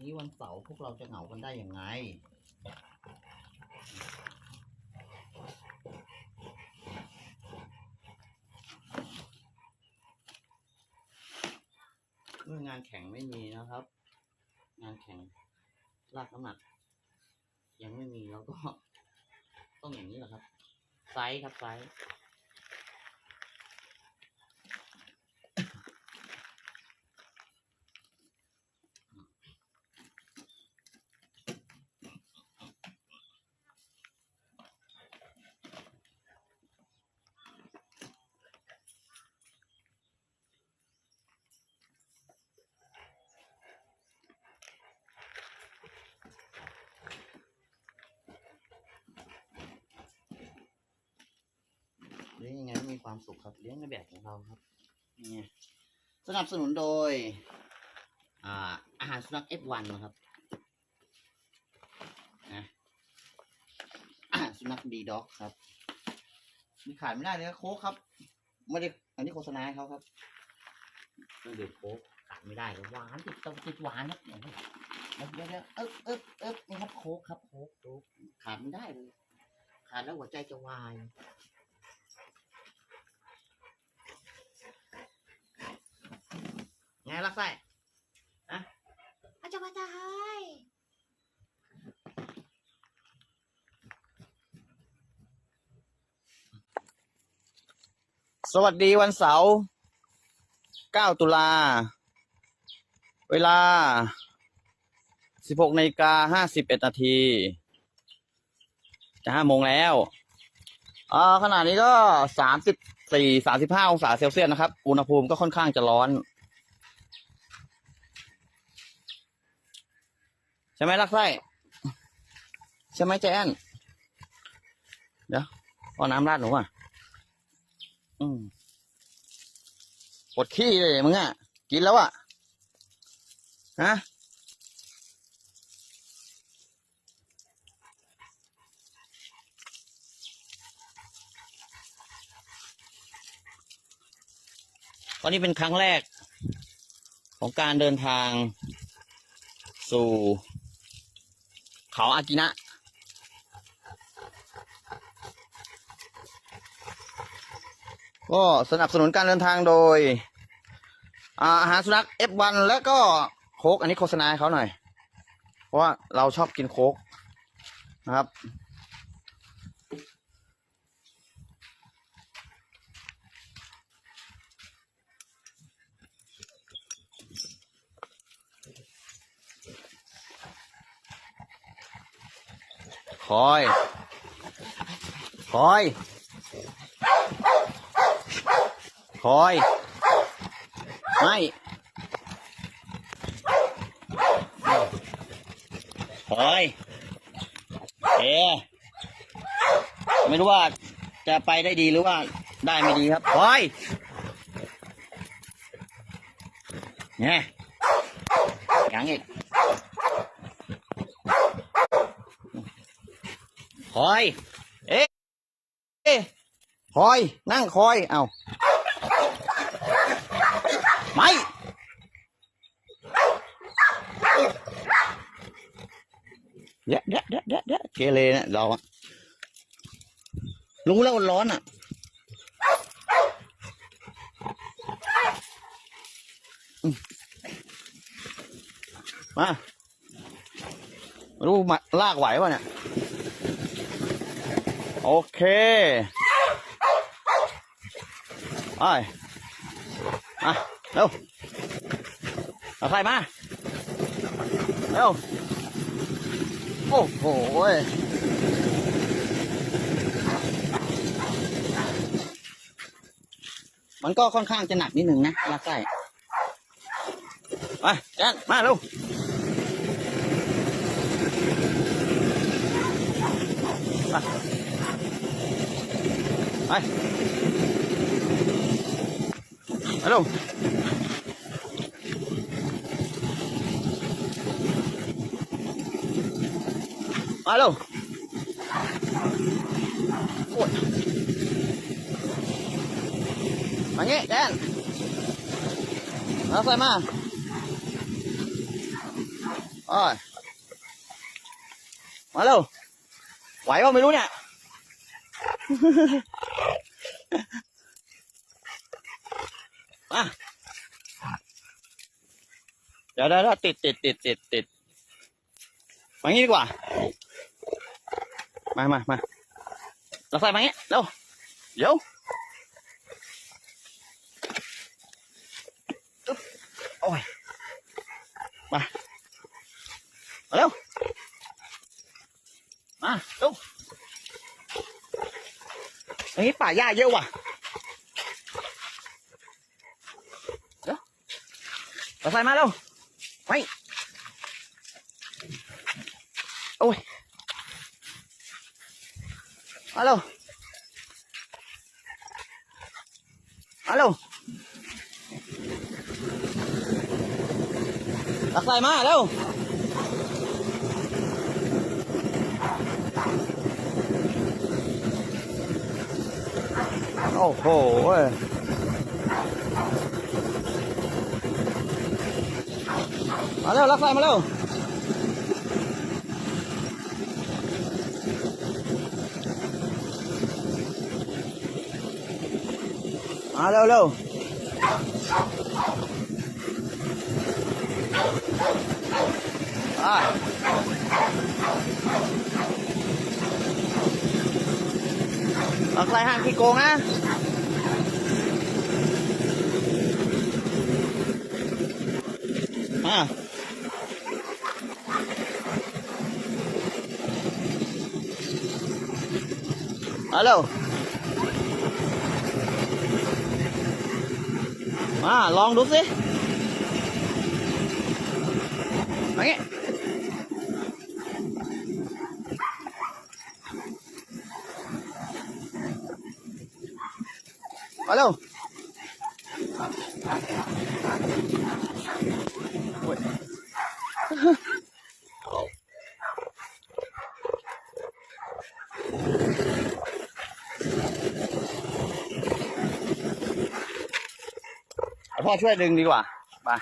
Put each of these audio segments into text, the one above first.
นี้วันเสาร์พวกเราจะเหงากันได้ยังไง เมื่องานแข่งไม่มีนะครับ งานแข่งลากน้ำหนัก ยังไม่มีแล้วก็ ต้องอย่างนี้แหละครับ ไซส์ครับไซส์ เลี้ยงยังไงให้มีความสุขครับ เลี้ยงในแบบของเราครับนี่สนับสนุนโดย อ่า อาหารสุนัข F1 นะครับนะสุนัขดีด็อกครับมีขาดไม่ได้เลยครับโค้กครับไม่ได้อันนี้โฆษณาเขาครับเครื่องดื่มโค้กขาดไม่ได้เลยหวานติดต้องติดหวานครับเนี่ยเดี๋ยวเดี๋ยวเดี๋ยวเอ๊บเอ๊บเอ๊บนี่ครับโค้กครับโค้กโค้กขาดไม่ได้เลยขาดแล้วหัวใจจะวาย ไงลักไส้อาจารย์มาจายสวัสดีวันเสาร์ 9 ตุลา เวลา 16นาฬิกา51นาที จะ5โมงแล้วอ่าขณะนี้ก็ 34 35 องศาเซลเซียสนะครับ อุณหภูมิก็ค่อนข้างจะร้อน ช่ไหมลักไส้ใช่ไหมแจนเดี๋ยวเอาน้ำราดหนูอะอืมปวดขี้เลยมึงอะ กินแล้วอะฮะตอนนี้เป็นครั้งแรกของการเดินทางสู่ เขาอากินะ ก็สนับสนุนการเดินทางโดย อาหารสุนัข F1 และก็โคกอันนี้โฆษณาเขาหน่อย เพราะว่าเราชอบกินโคกนะครับ คอย คอย คอย ไม่ คอย เอ ไม่รู้ว่าจะไปได้ดีหรือว่าได้ไม่ดีครับ คอย เนี่ยยังอีก คอย เอ๊ะเอ๊ะคอย นั่งคอย เอาไม่ เดี๋ยวเดี๋ยวเดี๋ยวเดี๋ยวเดี๋ยวเกเรเนี่ยเราอะรู้แล้วร้อนอะ มาไม่รู้มาลากไหวป่ะเนี่ย โอเคไปมาเร็วเอาใครมา เร็ว โอ้โหมันก็ค่อนข้างจะหนักนิดหนึ่งนะลากไส้ไปแจนมาเร็ว ไปไปเร็วมาเร็วโไหวเปล่าไม่รู้เนี่ย มาเดี๋ยวเดี๋ยวเดี๋ยวติดติดติดติดติดมางี้ดีกว่า มามามาเราใส่มางี้เร็วเดี๋ยวอึ๊บโอ้ย มามาเร็ว มาเร็วอันนี้ป่าหญ้าเยอะว่ะเดี๋ยวเราใส่มาเร็วไปโอ้ยมาเร็วมาเร็วตักใส่มาเร็ว โอ้โหเว้ยมาเร็วรักใส่มาเร็วมาเร็วเร็วไปรักใส่ห้างขี้โกงนะมามาเร็วมาลองดูสิมางี้มาเร็วเอา พ่อช่วยดึงดีกว่ามา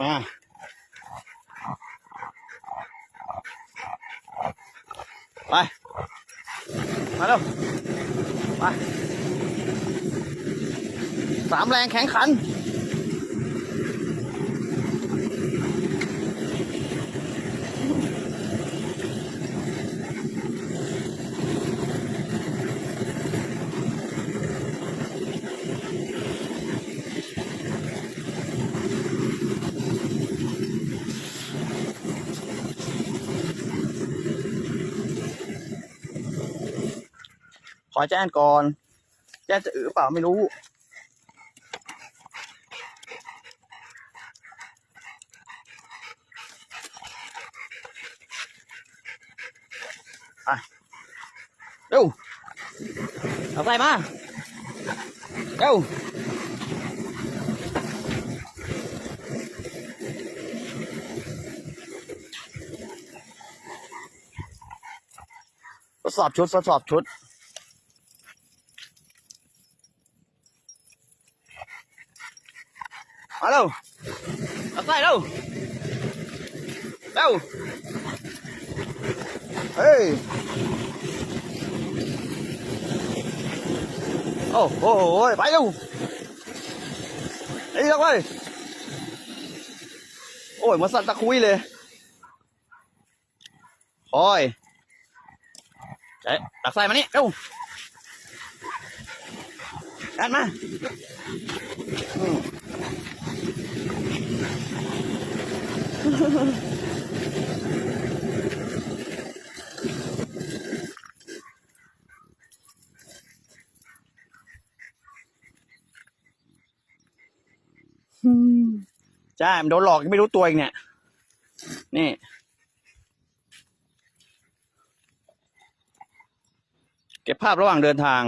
มาไป มาเร็วไปสามแรงแข็งขัน อแจ้งก่อน แจ้งจะอือเปล่าไม่รู้ไปเร็วเอาไปมาเร็วทดสอบชุดทดสอบชุด มาเร็วเอาใส่เร็วเร็วเฮ้ยโอ้โหไปเร็วไอ้ลักไปโอ้ยมาสั่นตะคุยเลยคอยใจตักใส่มานี่เร็วดันมาอืม ใช่มันโดนหลอกยังไม่รู้ตัวเองเนี่ย นี่ เก็บภาพระหว่างเดินทาง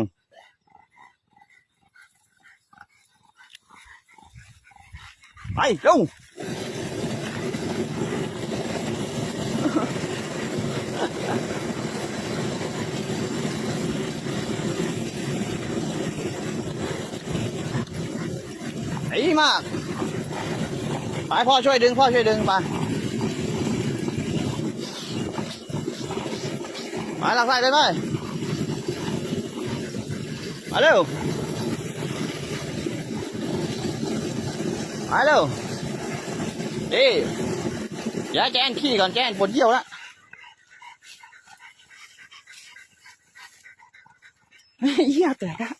ไปเร็ว ดีมาก ไปพ่อช่วยดึง พ่อช่วยดึงไปไปหลักไส้เลยไปมาเร็วมาเร็วดี อย่าให้แจนขี้ก่อนแจนปวดเยี่ยวแล้วเยี่ยวแตกอะ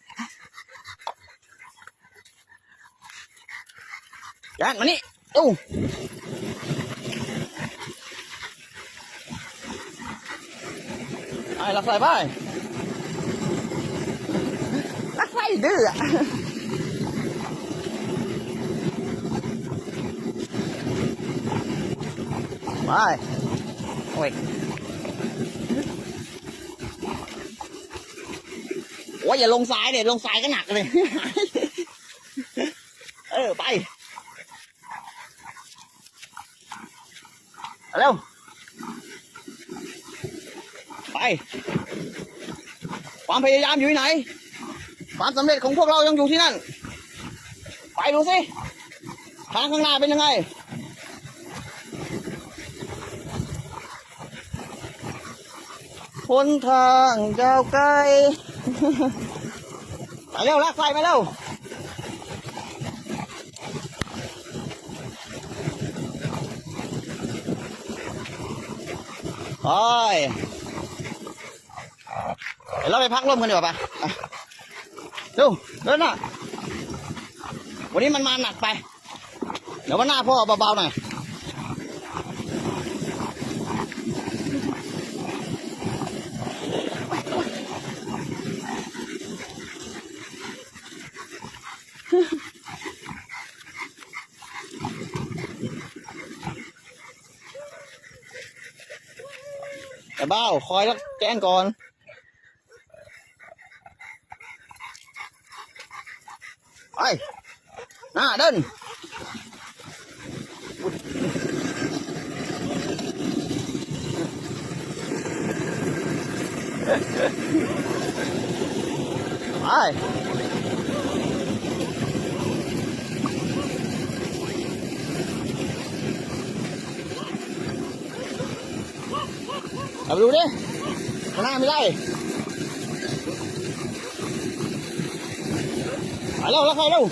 แจนมานี่อู้ไอ้หลักไส้ไปหลักไส้ดื้ออะ ไปโอ้ยโอ้ยอย่าลงสายเดี๋ยวลงสายก็หนักเลย เออ ไปเอาเร็ว ไป ความพยายามอยู่ที่ไหน ความสำเร็จของพวกเรายังอยู่ที่นั่น ไปดูสิ ทางข้างหน้าเป็นยังไง นทางยาวไกลไปเร็วลากไฟมาเร็วโอ้ยเดี๋ยวเราไปพักร่มกันดีกว่าปะดูเดินหน่ะวันนี้มันมาหนักไป เดี๋ยววันหน้าพ่อเบาๆหน่อย เบ้า คอยแล้วแจ้งก่อนไปหน้าเดินไป เอาไปดูดิข้าหน้าไม่ได้ไปเร็วแล้วใครเร็ว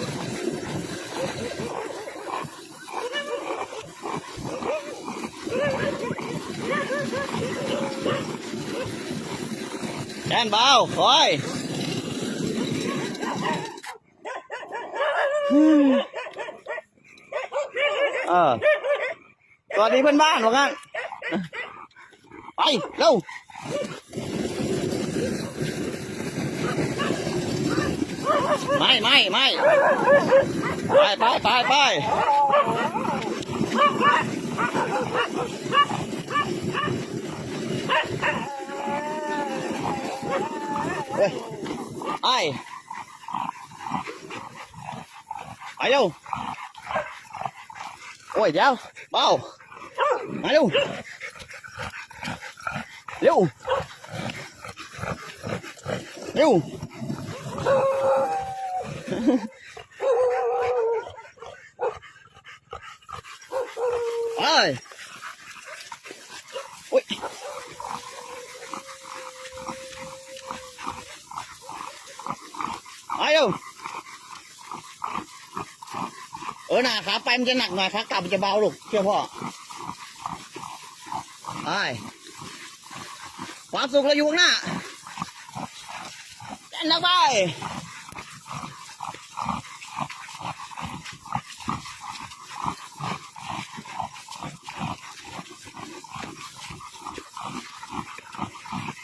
แกนเบาคอยเออสวัสดีเพื่อนบ้านว่างั้น เร็วโอ้ยเดี๋ยวเบามาเร็ว เร็ว เร็ว ไปอุ้ยไปเร็วเออหนาขาไปมันจะหนักหน่อยขากลับมันจะเบาลูกเชื่อพ่อไป ความสุขเราอยู่ข้างหน้าเต้นนักไป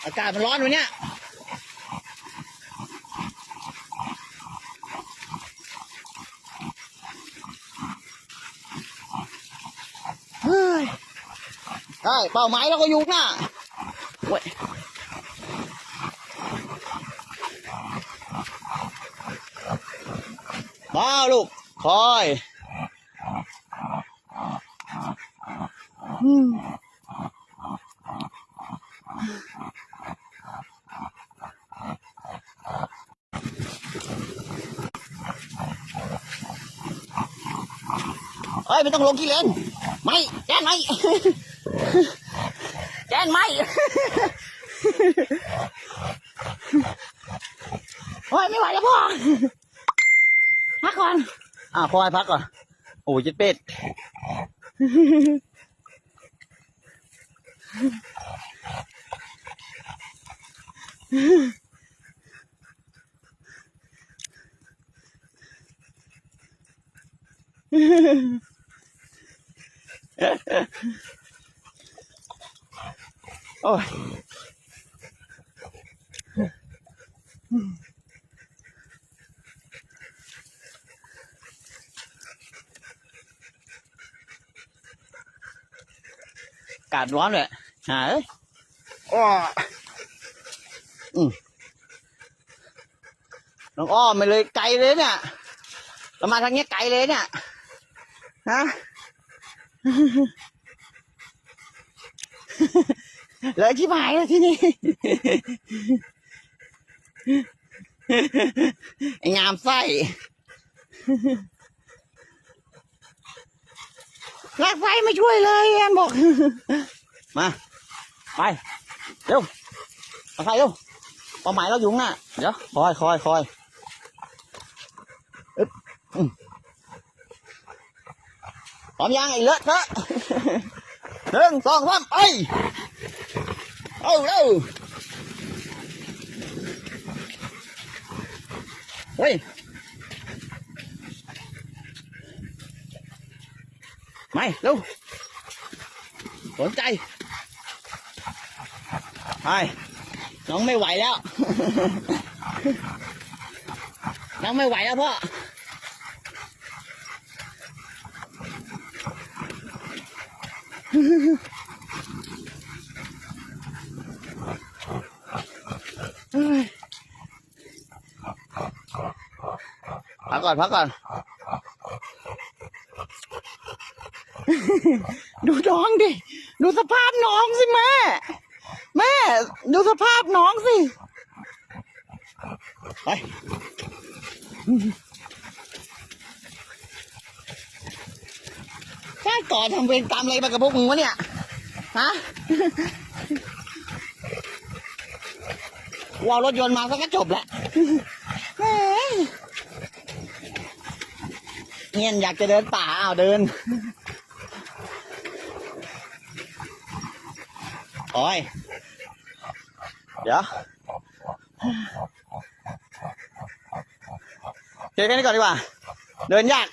อากาศมันร้อนวันเนี้ยเฮ้ยได้เป้าหมายเราก็อยู่หน้า ว้ยมาลูก คอยอืมไปฮ้ยไม่ต้องลงขี้เลนไม่แจนไม่ แจนไม่เฮ้ยไม่ไหวแล้วพ่อพักก่อน อ่าพ่อให้พักก่อน โอ้ยจ็ดเป็ด โอ้ยอากาศร้อนเลยหาเอ้ยอ้ออืมน้องอ้อมไปเลยไกลเลยเนี่ยเรามาทางเนี้ยไกลเลยเนี่ย ฮะ เลยที่หายแล้วที่นี่ไอ้งามไส้ลากไฟไม่ช่วยเลยแอนบอก มา ไป เร็วเอาไฟเร็วเป้าหมายเราอยู่ข้างหน้า เดี๋ยว คอยคอยคอยอึ๊บอืมพร้อมยังไอ้เลอะเทอะหนึ่งสองสามไป เอาเร็วเฮ้ยไม่เร็วสนใจไปน้องไม่ไหวแล้ว น้องไม่ไหวแล้วพ่อ พักก่อนพักก่อน ดูน้องดิ ดูสภาพน้องสิแม่ แม่ ดูสภาพน้องสิ ไป แค่ก่อทำเวรกรรมอะไรมากับพวกมึงวะเนี่ย ฮะ วอลรถยนต์มาก็จบแหละเงียนอยากจะเดินป่าอ้าวเดินโอ้ยเดี๋ยวเจอกันนี้ก่อนดีกว่า เดินยาก